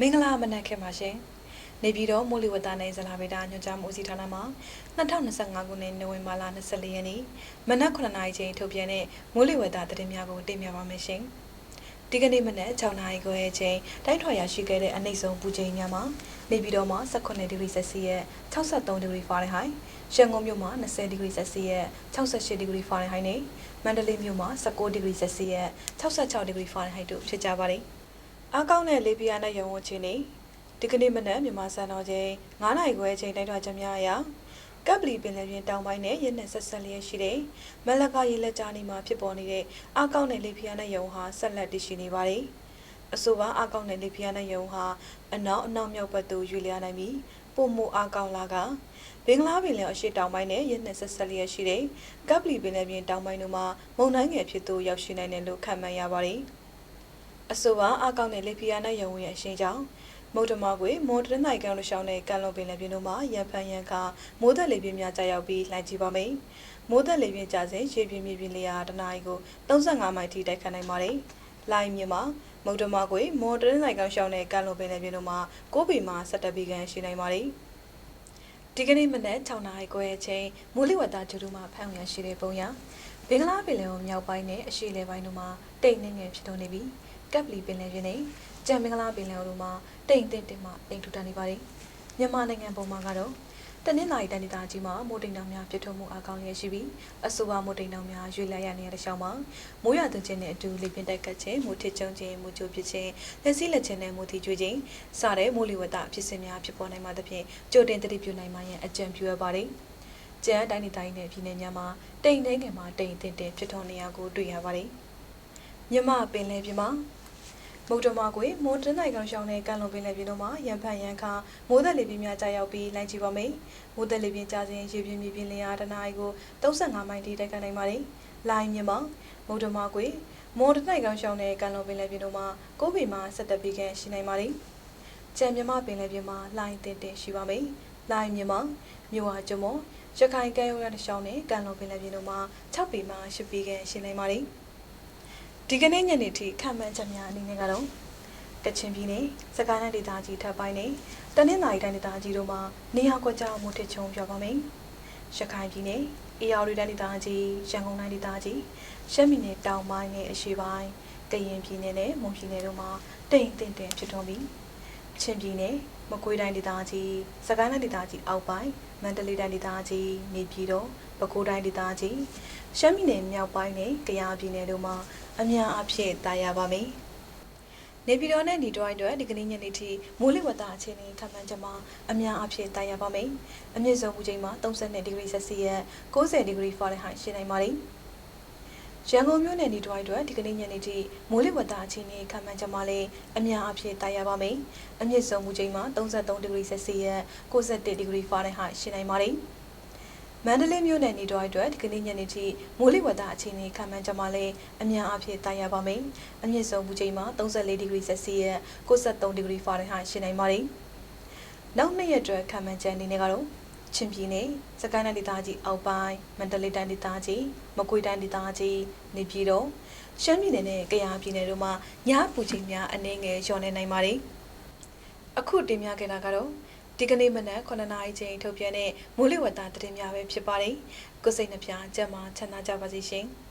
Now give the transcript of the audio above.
မင်္ဂလာမနက်ခင်းပါရှင်နေပြည်တော်မိုးလေဝသနိုင်ဇလာဗေဒညွှန်ကြားမှုဦးစီးဌာနမှ2025ခုနှစ်နိုဝင်ဘာလ24ရက်နေ့မနက်9:00နာရီချိန်ထုတ်ပြန်တဲ့မိုးလေဝသသတင်းများကိုတင်ပြပါမယ်ရှင်ဒီကနေ့မနက်6:00နာရီခွဲအချိန်တိုင်းထွာရရှိခဲ့တဲ့အနှိမ့်ဆုံးပူချိန်များမှာနေပြည်တော်မှာ18ဒီဂရီဆက်စီရဲ့63ဒီဂရီဖာရင်ဟိုက်ရန်ကုန်မြို့မှာ20ဒီဂရီဆက်စီရဲ့68ဒီဂရီဖာရင်ဟိုက်နဲ့မန္တလေးမြို့မှာ19ဒီဂရီဆက်စီရဲ့66ဒီဂရီဖာရင်ဟိုက်တို့ဖြစ်ကြပါတယ် အားကောင်းတဲ့လေပြင်းနဲ့ရုံဝချင်းနေဒီကနေ့မနက်မြန်မာစံတော်ချိန်9နာရီခွဲအချိန်တိုင်းထွာချက်များအရာကပ်ပလီပင်လယ်ပြင်တောင်ပိုင်းနဲ့ရင်းနဲ့ဆက်ဆက်လျက်ရှိတဲ့မလကရေလက်ကြားနေမှာဖြစ်ပေါ်နေတဲ့အားကောင်းတဲ့လေပြင်းနဲ့ရုံဟာဆက်လက်တည်ရှိနေပါတယ်။အဆိုပါအားကောင်းတဲ့လေပြင်းနဲ့ရုံဟာအနောက်အနောက်မြောက်ဘက်သို့ရွေ့လျားနိုင်ပြီးပုံမအားကောင်းလာကဘင်္ဂလားပင်လယ်အရှေ့တောင်ပိုင်းနဲ့ရင်းနဲ့ဆက်ဆက်လျက်ရှိတဲ့ကပ်ပလီပင်လယ်ပြင်တောင်ပိုင်းတို့မှာမုန်တိုင်းငယ်ဖြစ်သို့ရောက်ရှိနိုင်တယ်လို့ခန့်မှန်းရပါတယ်။ အဆိုပါအားကောင်းတဲ့လေပြင်းနဲ့ရုံရဲ့အရှိန်ကြောင့်မုတ်တမကွေမွန်တရနိုင်ကန်လို့ရှောင်းတဲ့ကန်လုံပင်လယ်ပြင်တို့မှာရန်ဖန်ရန်ခါမိုးသက်လေပြင်းများကြာရောက်ပြီးလှိုင်ကြည့်ပါမယ်။မိုးသက်လေပြင်းကြာစဉ်ရေပြင်းမြေပြင်းလျာတနာရီကို35မိုင်ထိတိုက်ခတ်နိုင်ပါတယ်။လိုင်းမြေမှာမုတ်တမကွေမွန်တရနိုင်ကန်ရှောင်းတဲ့ကန်လုံပင်လယ်ပြင်တို့မှာ9ပေမှ17ပေခန့်ရှိနိုင်ပါတယ်။ဒီကနေ့မနက်6နာရီခွဲအချိန်မိုးလေဝသကျူတူမှာဖမ်းဝရရှိတဲ့ပုံရဘင်္ဂလားပင်လယ်အော်မြောက်ပိုင်းနဲ့အရှေ့လေပိုင်းတို့မှာတိတ်နေငယ်ဖြစ်တော်နေပြီး ကပ်ပလီပင်လယ်ပြင်နဲ့ကြံမင်္ဂလာပင်လယ်အော်တို့မှာတိမ်တင်တင်မှတိမ်ထူထန်နေပါတယ်မြန်မာနိုင်ငံပုံမှာကတော့တနင်္လာရီတိုင်းဒေသကြီးမှာမိုးတိမ်တောင်များပြည့်ထုံမှုအကောင်းရရှိပြီးအဆိုပါမိုးတိမ်တောင်များရွေ့လျက်ရနေတဲ့ရှောင်းမှာမိုးရသွန်းခြင်းနဲ့အတူလေပြင်းတိုက်ကတ်ခြင်းမိုးထစ်ကျုံခြင်းမိုးကြိုဖြစ်ခြင်းလက်စည်းလက်ခြင်းနဲ့မိုးထီကျွေးခြင်းစတဲ့မိုးလေဝသဖြစ်စဉ်များဖြစ်ပေါ်နိုင်မှသဖြင့်ကြိုတင်သတိပြုနိုင်မှရန်အကြံပြုရပါတယ်ကျန်းတိုင်းဒေသကြီးနဲ့ပြည်နယ်များမှာတိမ်နှင်းငယ်မှာတိမ်တင်တင်ဖြစ်ထွန်းနေရကိုတွေ့ရပါတယ်မြမပင်လယ်ပြင်မှာ မုတ်တမကွေမွန်တနိုင်ကောင်ရှောင်းတဲ့ကန်လုံပင်လယ်ပြင်တို့မှာရန်ဖန်ရန်ခါမိုးသက်လေပြင်းများကြာရောက်ပြီးလိုင်းချပါမယ်။မိုးသက်လေပြင်းကြာစဉ်ရေပြင်းမြေပြင်းလျာတနာရီကို35မိုင်ထိတိုက်ခတ်နိုင်ပါတယ်။လိုင်းမြမမုတ်တမကွေမွန်တနိုင်ကောင်ရှောင်းတဲ့ကန်လုံပင်လယ်ပြင်တို့မှာ9ပေမှ17ပေခန့်ရှိနိုင်ပါတယ်။ကြံမြမပင်လယ်ပြင်မှာလိုင်းတင်တင်ရှိပါမယ်။လိုင်းမြမမြို့ဟာကျမရခိုင်ကဲရုံရတဲ့ရှောင်းတဲ့ကန်လုံပင်လယ်ပြင်တို့မှာ6ပေမှ10ပေခန့်ရှိနိုင်ပါတယ်။ ဒီကနေ့ညနေထိခံမှန်းချက်များအနေနဲ့ကတော့ကချင်ပြည်နယ်စကိုင်းတိုင်းဒေသကြီးထပ်ပိုင်းနဲ့တနင်္သာရီတိုင်းဒေသကြီးတို့မှာနေရာကွက်ကြားမှုထစ်ချုံပြောပါမယ်။ရခိုင်ပြည်နယ်အေရဝတီတိုင်းဒေသကြီးရန်ကုန်တိုင်းဒေသကြီးရှမ်းပြည်နယ်တောင်ပိုင်းနဲ့အရှေ့ပိုင်းကရင်ပြည်နယ်နဲ့မွန်ပြည်နယ်တို့မှာတိမ်တင်တင်ဖြစ်ထွန်းပြီးချင်းပြည်နယ် မကွေးတိုင်းဒေသကြီးစကိုင်းတိုင်းဒေသကြီးအောက်ပိုင်းမန္တလေးတိုင်းဒေသကြီးနေပြည်တော်ပဲခူးတိုင်းဒေသကြီးရှမ်းပြည်နယ်မြောက်ပိုင်းနဲ့ကယားပြည်နယ်တို့မှာအများအပြားတာယာပါမယ်။နေပြည်တော်နဲ့ဒီတွိုင်းအတွက်ဒီကနေ့ညနေထိမိုးလေဝသအခြေအနေခန့်မှန်းချက်မှာအများအပြားတာယာပါမယ်။အမြင့်ဆုံးမူချိန်မှာ32ဒီဂရီဆက်စီယပ်90ဒီဂရီဖာရင်ဟိုက်ရှိနိုင်ပါတယ်။ ရန်ကုန်မြို့နယ်ဒီတွိုင်းအတွက်ဒီကနေ့ညနေထိမိုးလေဝသအခြေအနေခန့်မှန်းချက်မှာလည်းအများအပြားတာယာပါမယ်။အမြင့်ဆုံးမူချိန်မှာ33ဒီဂရီဆက်စီယပ်61ဒီဂရီဖာရင်ဟိုက်ရှိနိုင်ပါတယ်။မန္တလေးမြို့နယ်နေတော်အတွက်ဒီကနေ့ညနေထိမိုးလေဝသအခြေအနေခန့်မှန်းကြမှာလဲအများအပြားတာယာပါမယ်။အမြင့်ဆုံးမူချိန်မှာ34ဒီဂရီဆက်စီယပ်63ဒီဂရီဖာရင်ဟိုက်ရှိနိုင်ပါတယ်။နောက်နှစ်ရက်အတွက်ခန့်မှန်းချက်အနေနဲ့ကတော့ ချင်းပြည်နယ်စကိုင်းတိုင်းဒေသကြီးအောက်ပိုင်းမန္တလေးတိုင်းဒေသကြီးမကွေးတိုင်းဒေသကြီးနေပြည်တော်ရှမ်းပြည်နယ်နဲ့ကယားပြည်နယ်တို့မှာညပူချိန်များအနည်းငယ်လျော့နေနိုင်ပါတယ်။အခုတင်ပြခဲ့တာကတော့ဒီကနေ့မနက်9နာရီချိန်ထုတ်ပြန်တဲ့မိုးလေဝသသတင်းများပဲဖြစ်ပါတယ်။ကိုစိတ်နှပြကျမ်းမာချမ်းသာကြပါစေရှင်။